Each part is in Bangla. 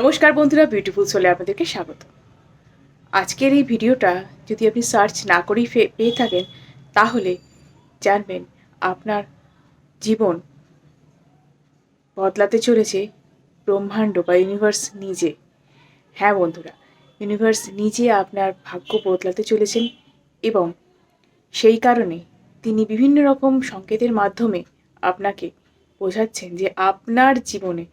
নমস্কার বন্ধুরা বিউটিফুল সোলে আপনাদেরকে স্বাগত। আজকের এই ভিডিওটা যদি আপনি সার্চ না করেই পেয়ে থাকেন, তাহলে জানবেন আপনার জীবন বদলাতে চলেছে ব্রহ্মাণ্ড বা ইউনিভার্স নিজে। হ্যাঁ বন্ধুরা ইউনিভার্স নিজে আপনার ভাগ্য বদলাতে চলেছেন এবং সেই কারণে তিনি বিভিন্ন রকম সংকেতের মাধ্যমে আপনাকে বোঝাচ্ছেন যে আপনার জীবনে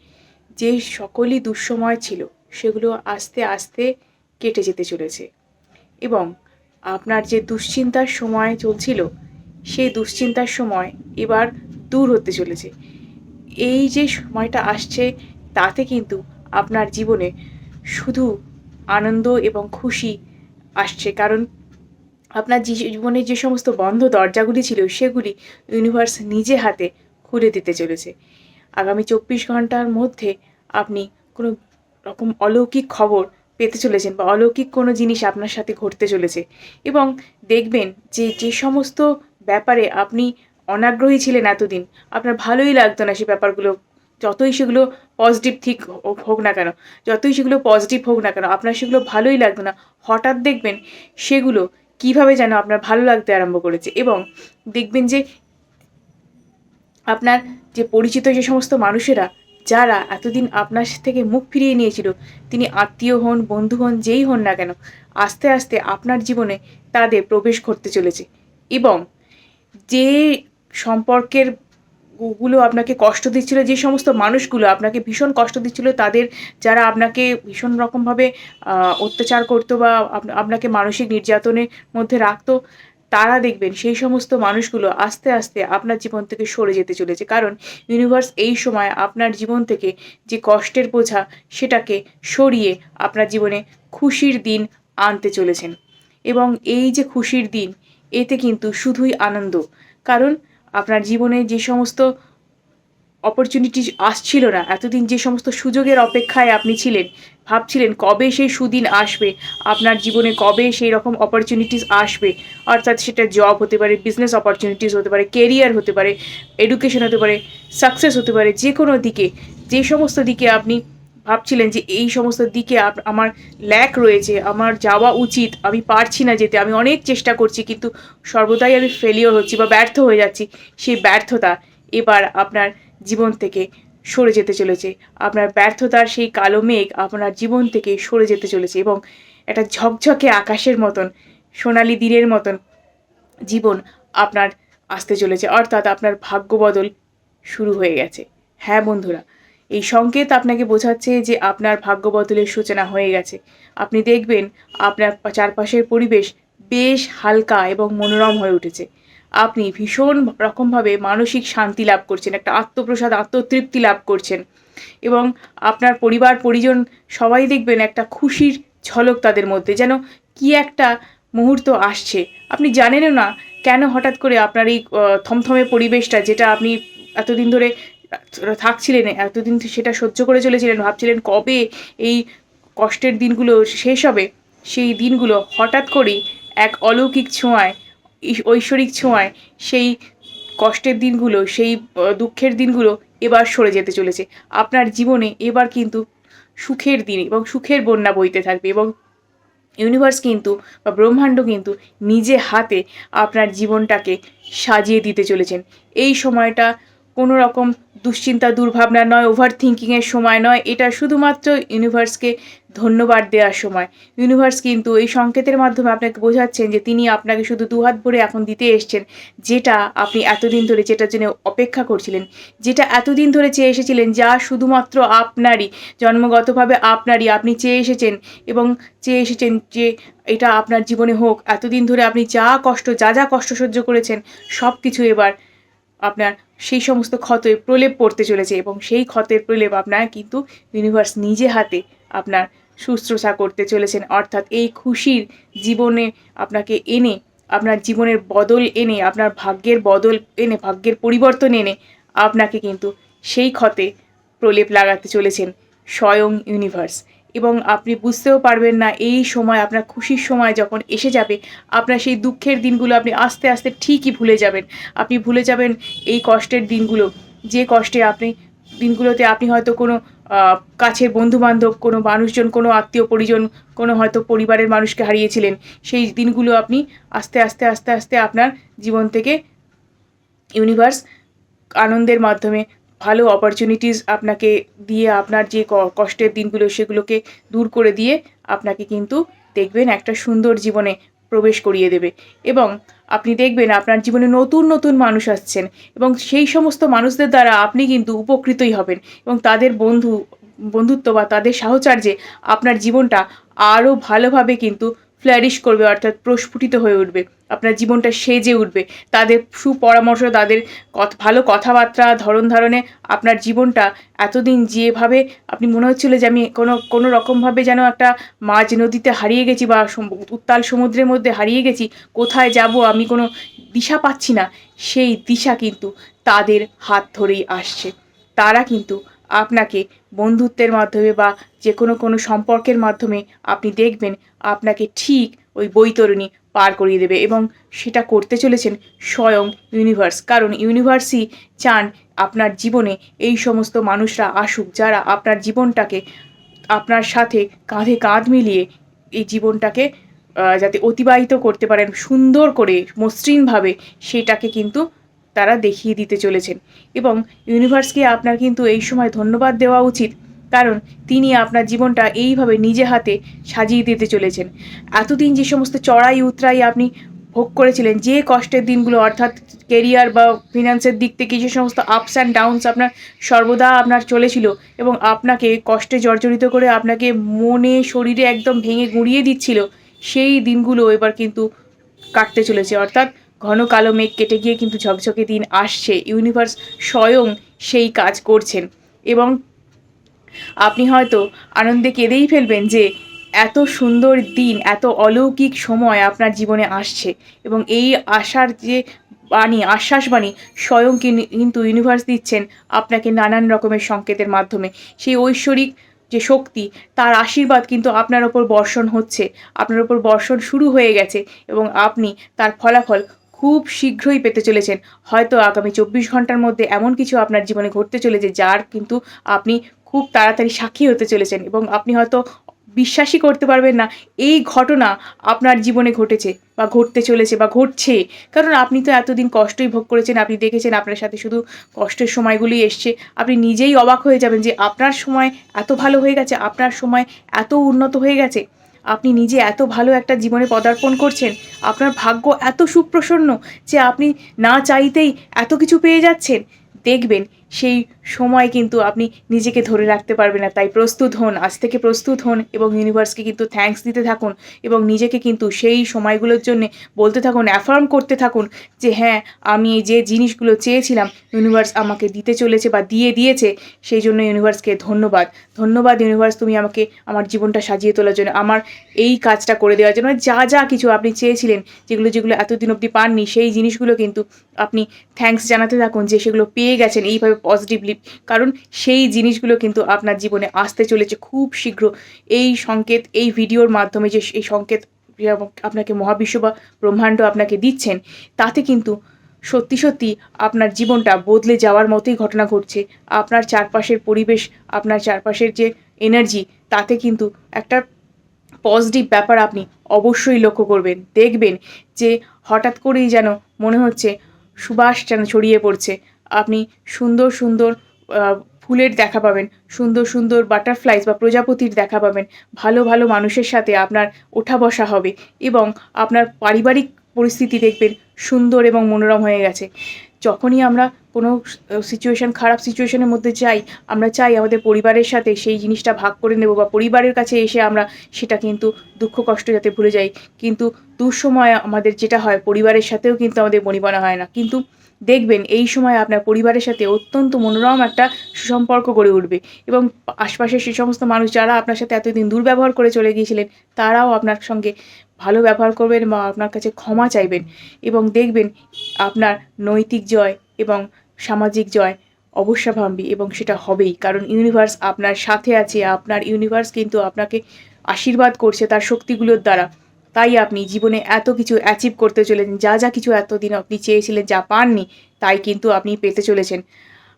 যে সকলই দুঃসময় ছিল, সেগুলো আস্তে আস্তে কেটে যেতে চলেছে। এবং আপনার যে দুশ্চিন্তার সময় চলছিল, সেই দুশ্চিন্তার সময় এবার দূর হতে চলেছে। এই যে সময়টা আসছে, তাতে কিন্তু আপনার জীবনে শুধু আনন্দ এবং খুশি আসছে। কারণ আপনার জীবনে যে সমস্ত বন্ধ দরজাগুলি ছিল, সেগুলি ইউনিভার্স নিজে হাতে খুলে দিতে চলেছে। আগামী চব্বিশ ঘণ্টার মধ্যে আপনি কোনো রকম অলৌকিক খবর পেতে চলেছেন বা অলৌকিক কোনো জিনিস আপনার সাথে ঘটতে চলেছে। এবং দেখবেন যে যে সমস্ত ব্যাপারে আপনি অনাগ্রহী ছিলেন এতদিন, আপনার ভালোই লাগতো না সেই ব্যাপারগুলো, যতই সেগুলো পজিটিভ ঠিক হোক না কেন, যতই সেগুলো পজিটিভ হোক না কেন, আপনার সেগুলো ভালোই লাগতো না, হঠাৎ দেখবেন সেগুলো কীভাবে যেন আপনার ভালো লাগতে আরম্ভ করেছে। এবং দেখবেন যে আপনার যে পরিচিত যে সমস্ত মানুষেরা, যারা এতদিন আপনার থেকে মুখ ফিরিয়ে নিয়েছিল, তিনি আত্মীয় হন, বন্ধু হন, যেই হন না কেন, আস্তে আস্তে আপনার জীবনে তাদের প্রবেশ ঘটতে চলেছে। এবং যে সম্পর্কেরগুলো আপনাকে কষ্ট দিচ্ছিল, যে সমস্ত মানুষগুলো আপনাকে ভীষণ কষ্ট দিচ্ছিল, তাদের যারা আপনাকে ভীষণ রকমভাবে অত্যাচার করতো বা আপনাকে মানসিক নির্যাতনের মধ্যে রাখতো তারা দেখবেন সেই সমস্ত মানুষগুলো আস্তে আস্তে আপনার জীবন থেকে সরে যেতে চলেছে। কারণ ইউনিভার্স এই সময় আপনার জীবন থেকে যে কষ্টের বোঝা সেটাকে সরিয়ে আপনার জীবনে খুশির দিন আনতে চলেছেন। এবং এই যে খুশির দিন, এতে কিন্তু শুধুই আনন্দ। কারণ আপনার জীবনে যে সমস্ত অপরচুনিটি আসছিল না, এতদিন যে সমস্ত সুযোগের অপেক্ষায় আপনি ছিলেন ভাবছিলেন কবে সেই সুদিন আসবে, আপনার জীবনে কবে সেই রকম অপরচুনিটিস আসবে, অর্থাৎ সেটা জব হতে পারে বিজনেস অপরচুনিটিস হতে পারে কেরিয়ার হতে পারে এডুকেশন হতে পারে সাকসেস হতে পারে, যে কোনো দিকে, যে সমস্ত দিকে আপনি ভাবছিলেন যে এই সমস্ত দিকে আমার ল্যাক রয়েছে, আমার যাওয়া উচিত, আমি পারছি না যেতে, আমি অনেক চেষ্টা করছি, কিন্তু সর্বদাই আমি ফেলিওর হচ্ছি বা ব্যর্থ হয়ে যাচ্ছি, সেই ব্যর্থতা এবার আপনার জীবন থেকে সরে যেতে চলেছে। আপনার ব্যর্থতার সেই কালো মেঘ আপনার জীবন থেকে সরে যেতে চলেছে এবং একটা ঝকঝকে আকাশের মতন, সোনালি দিনের মতন জীবন আপনার আসতে চলেছে। অর্থাৎ আপনার ভাগ্য বদল শুরু হয়ে গেছে। হ্যাঁ বন্ধুরা, এই সংকেত আপনাকে বোঝাচ্ছে যে আপনার ভাগ্য বদলের সূচনা হয়ে গেছে। আপনি দেখবেন আপনার চারপাশের পরিবেশ বেশ হালকা এবং মনোরম হয়ে উঠেছে। আপনি ভীষণ রকমভাবে মানসিক শান্তি লাভ করছেন, একটা আত্মপ্রসাদ, আত্মতৃপ্তি লাভ করছেন এবং আপনার পরিবার, পরিজন সবাই দেখবেন একটা খুশির ঝলক তাদের মধ্যে, যেন কি একটা মুহূর্ত আসছে। আপনি জানেনও না কেন হঠাৎ করে আপনার এই থমথমে পরিবেশটা যেটা আপনি এতদিন ধরে থাকছিলেন, এতদিন সেটা সহ্য করে চলেছিলেন, ভাবছিলেন কবে এই কষ্টের দিনগুলো শেষ হবে, সেই দিনগুলো হঠাৎ করেই এক অলৌকিক ছোঁয়ায় ঐশ্বরিক ছোঁয়ায় সেই কষ্টের দিনগুলো, সেই দুঃখের দিনগুলো এবার সরে যেতে চলেছে। আপনার জীবনে এবার কিন্তু সুখের দিন এবং সুখের বন্যা বইতে থাকবে এবং ইউনিভার্স কিন্তু বা ব্রহ্মাণ্ড কিন্তু নিজে হাতে আপনার জীবনটাকে সাজিয়ে দিতে চলেছেন। এই সময়টা কোনো রকম দুশ্চিন্তা, দুর্ভাবনা নয় ওভার থিঙ্কিংয়ের সময় নয়। এটা শুধুমাত্র ইউনিভার্সকে ধন্যবাদ দেওয়ার সময়। ইউনিভার্স কিন্তু এই সংকেতের মাধ্যমে আপনাকে বোঝাচ্ছেন যে তিনি আপনাকে শুধু দুহাত ভরে এখন দিতে এসছেন, যেটা আপনি এতদিন ধরে, যেটার জন্য অপেক্ষা করছিলেন, যেটা এতদিন ধরে চেয়ে এসেছিলেন যা শুধুমাত্র আপনারই, জন্মগতভাবে আপনারই। আপনি চেয়ে এসেছেন এবং চেয়ে এসেছেন যে এটা আপনার জীবনে হোক। এতদিন ধরে আপনি যা কষ্ট, যা যা কষ্ট সহ্য করেছেন সব কিছু এবার আপনার সেই সমস্ত ক্ষতের প্রলেপ পড়তে চলেছে এবং সেই ক্ষতের প্রলেপ আপনার কিন্তু ইউনিভার্স নিজে হাতে আপনার শুশ্রূষা করতে চলেছেন। অর্থাৎ এই খুশির জীবনে আপনাকে এনে, আপনার জীবনের বদল এনে, আপনার ভাগ্যের বদল এনে, ভাগ্যের পরিবর্তন এনে আপনাকে কিন্তু সেই ক্ষতে প্রলেপ লাগাতে চলেছেন স্বয়ং ইউনিভার্স এবং আপনি বুঝতেও পারবেন না এই সময়, আপনার খুশির সময় যখন এসে যাবে, আপনার সেই দুঃখের দিনগুলো আপনি আস্তে আস্তে ঠিকই ভুলে যাবেন। আপনি ভুলে যাবেন এই কষ্টের দিনগুলো। যে কষ্টে আপনি, দিনগুলোতে আপনি হয়তো কোনো কাছের বন্ধুবান্ধব, কোনো মানুষজন, কোনো আত্মীয় পরিজন, কোনো হয়তো পরিবারের মানুষকে হারিয়েছিলেন, সেই দিনগুলো আপনি আস্তে আস্তে আস্তে আস্তে আপনার জীবন থেকে ইউনিভার্স আনন্দের মাধ্যমে ভালো অপরচুনিটিস আপনাকে দিয়ে আপনার যে কষ্টের দিনগুলো সেগুলোকে দূর করে দিয়ে আপনাকে কিন্তু দেখবেন একটা সুন্দর জীবনে প্রবেশ করিয়ে দেবে। এবং আপনি দেখবেন আপনার জীবনে নতুন নতুন মানুষ আসছেন এবং সেই সমস্ত মানুষদের দ্বারা আপনি কিন্তু উপকৃতই হবেন এবং তাদের বন্ধু, বন্ধুত্ব বা তাদের সাহচর্যে আপনার জীবনটা আরও ভালোভাবে কিন্তু ফ্ল্যারিশ করবে অর্থাৎ প্রস্ফুটিত হয়ে উঠবে। আপনার জীবনটা সেজে উঠবে। তাদের সুপরামর্শ, তাদের ভালো কথাবার্তা, ধরন ধারণে আপনার জীবনটা এতদিন যেভাবে আপনি মনে হচ্ছিল যে আমি কোনো কোনো রকমভাবে যেন একটা মাঝ নদীতে হারিয়ে গেছি বা উত্তাল সমুদ্রের মধ্যে হারিয়ে গেছি, কোথায় যাব, আমি কোনো দিশা পাচ্ছি না, সেই দিশা কিন্তু তাদের হাত ধরেই আসছে। তারা কিন্তু আপনাকে বন্ধুত্বের মাধ্যমে বা যে কোনো কোনো সম্পর্কের মাধ্যমে আপনি দেখবেন আপনাকে ঠিক ওই বৈতরণী পার করিয়ে দেবে এবং সেটা করতে চলেছেন স্বয়ং ইউনিভার্স। কারণ ইউনিভার্সই চান আপনার জীবনে এই সমস্ত মানুষরা আসুক যারা আপনার জীবনটাকে আপনার সাথে কাঁধে কাঁধ মিলিয়ে এই জীবনটাকে যাতে অতিবাহিত করতে পারেন, সুন্দর করে মসৃণভাবে সেটাকে কিন্তু তারা দেখিয়ে দিতে চলেছেন। এবং ইউনিভার্সকে আপনার কিন্তু এই সময় ধন্যবাদ দেওয়া উচিত, কারণ তিনি আপনার জীবনটা এইভাবে নিজে হাতে সাজিয়ে দিতে চলেছেন। এতদিন যে সমস্ত চড়াই উতরাই আপনি ভোগ করেছিলেন, যে কষ্টের দিনগুলো, অর্থাৎ কেরিয়ার বা ফিনান্সের দিক থেকে যে সমস্ত আপস অ্যান্ড ডাউনস আপনার সর্বদা আপনার চলেছিল এবং আপনাকে কষ্টে জর্জরিত করে আপনাকে মনে, শরীরে একদম ভেঙে গুঁড়িয়ে দিচ্ছিল, সেই দিনগুলো এবার কিন্তু কাটতে চলেছে। অর্থাৎ ঘন কালো মেঘ কেটে গিয়ে কিন্তু ঝকঝকে দিন আসছে। ইউনিভার্স স্বয়ং সেই কাজ করছেন। এবং আপনি হয়তো আনন্দে কেঁদেই ফেলবেন যে এত সুন্দর দিন, এত অলৌকিক সময় আপনার জীবনে আসছে। এবং এই আশার যে বাণী, আশ্বাস বাণী স্বয়ং কিন- কিন্তু ইউনিভার্স দিচ্ছেন আপনাকে নানান রকমের সংকেতের মাধ্যমে। সেই ঐশ্বরিক যে শক্তি, তার আশীর্বাদ কিন্তু আপনার ওপর বর্ষণ হচ্ছে। আপনার ওপর বর্ষণ শুরু হয়ে গেছে এবং আপনি তার ফলাফল খুব শীঘ্রই পেতে চলেছেন। হয়তো আগামী চব্বিশ ঘণ্টার মধ্যে এমন কিছু আপনার জীবনে ঘটতে চলেছে যার কিন্তু আপনি খুব তাড়াতাড়ি সাক্ষী হতে চলেছেন এবং আপনি হয়তো বিশ্বাসই করতে পারবেন না, এই ঘটনা আপনার জীবনে ঘটেছে বা ঘটতে চলেছে বা ঘটছে। কারণ আপনি তো এতদিন কষ্টই ভোগ করেছেন, আপনি দেখেছেন আপনার সাথে শুধু কষ্টের সময়গুলি এসছে। আপনি নিজেই অবাক হয়ে যাবেন যে আপনার সময় এত ভালো হয়ে গেছে, আপনার সময় এত উন্নত হয়ে গেছে। আপনি নিজে এত ভালো একটা জীবনে পদার্পণ করছেন, আপনার ভাগ্য এত সুপ্রসন্ন যে আপনি না চাইতেই এত কিছু পেয়ে যাচ্ছেন। দেখবেন সেই সময় কিন্তু আপনি নিজেকে ধরে রাখতে পারবেন না। তাই প্রস্তুত হন, আজ থেকে প্রস্তুত হন এবং ইউনিভার্সকে কিন্তু থ্যাঙ্কস দিতে থাকুন এবং নিজেকে কিন্তু সেই সময়গুলোর জন্য বলতে থাকুন অ্যাফার্ম করতে থাকুন যে হ্যাঁ আমি যে জিনিসগুলো চেয়েছিলাম ইউনিভার্স আমাকে দিতে চলেছে বা দিয়ে দিয়েছে, সেই জন্য ইউনিভার্সকে ধন্যবাদ। ধন্যবাদ ইউনিভার্স তুমি আমাকে আমার জীবনটা সাজিয়ে তোলার জন্য, আমার এই কাজটা করে দেওয়ার জন্য। যা যা কিছু আপনি চেয়েছিলেন, যেগুলো যেগুলো এতদিন অবধি পাননি, সেই জিনিসগুলো কিন্তু আপনি থ্যাঙ্কস জানাতে থাকুন যে সেগুলো পেয়ে গেছেন, এইভাবে পজিটিভলি কারণ সেই জিনিসগুলো কিন্তু আপনার জীবনে আসতে চলেছে খুব শীঘ্র। এই সংকেত, এই ভিডিওর মাধ্যমে যে এই সংকেত আপনাকে মহাবিশ্ব বা ব্রহ্মাণ্ড আপনাকে দিচ্ছেন, তাতে কিন্তু সত্যি সত্যি আপনার জীবনটা বদলে যাওয়ার মতোই ঘটনা ঘটছে। আপনার চারপাশের পরিবেশ, আপনার চারপাশের যে এনার্জি তাতে কিন্তু একটা পজিটিভ ব্যাপার আপনি অবশ্যই লক্ষ্য করবেন। দেখবেন যে হঠাৎ করেই যেন মনে হচ্ছে সুবাস যেন ছড়িয়ে পড়ছে। আপনি সুন্দর সুন্দর ফুলের দেখা পাবেন, সুন্দর সুন্দর বাটারফ্লাইজ বা প্রজাপতির দেখা পাবেন। ভালো ভালো মানুষের সাথে আপনার ওঠা বসা হবে এবং আপনার পারিবারিক পরিস্থিতি দেখবেন সুন্দর এবং মনোরম হয়ে গেছে। যখনই আমরা কোনো সিচুয়েশন খারাপ সিচুয়েশনের মধ্যে যাই, আমরা চাই আমাদের পরিবারের সাথে সেই জিনিসটা ভাগ করে নেব বা পরিবারের কাছে এসে আমরা সেটা কিন্তু দুঃখ, কষ্ট যাতে ভুলে যাই। কিন্তু দুঃসময় আমাদের যেটা হয়, পরিবারের সাথেও কিন্তু আমাদের বনিবনা হয় না। কিন্তু দেখবেন এই সময় আপনার পরিবারের সাথে অত্যন্ত মনোরম একটা সুসম্পর্ক গড়ে উঠবে। এবং আশপাশের সে সমস্ত মানুষ যারা আপনার সাথে এতদিন দুর্ব্যবহার করে চলে গিয়েছিলেন, তারাও আপনার সঙ্গে ভালো ব্যবহার করবেন বা আপনার কাছে ক্ষমা চাইবেন। এবং দেখবেন আপনার নৈতিক জয় এবং সামাজিক জয় অবশ্যম্ভাবী এবং সেটা হবেই। কারণ ইউনিভার্স আপনার সাথে আছে, আপনার ইউনিভার্স কিন্তু আপনাকে আশীর্বাদ করছে তার শক্তিগুলোর দ্বারা। তাই আপনি জীবনে এত কিছু অ্যাচিভ করতে চলেছেন, যা যা কিছু এতদিন আপনি চেয়েছিলেন যা পাননি, তাই কিন্তু আপনি পেতে চলেছেন।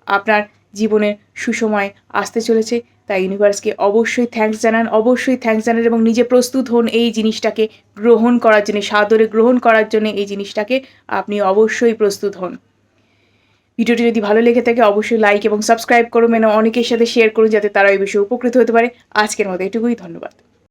আপনার জীবনের সুসময় আসতে চলেছে, তাই ইউনিভার্সকে অবশ্যই থ্যাঙ্কস জানান, অবশ্যই থ্যাঙ্কস জানান এবং নিজে প্রস্তুত হন এই জিনিসটাকে গ্রহণ করার জন্য, সাদরে গ্রহণ করার জন্য এই জিনিসটাকে আপনি অবশ্যই প্রস্তুত হন। ভিডিওটি যদি ভালো লেগে থাকে, অবশ্যই লাইক এবং সাবস্ক্রাইব করুন মানে অনেকের সাথে শেয়ার করুন, যাতে তারা এই বিষয়ে উপকৃত হতে পারে। আজকের মতো এটুকুই, ধন্যবাদ।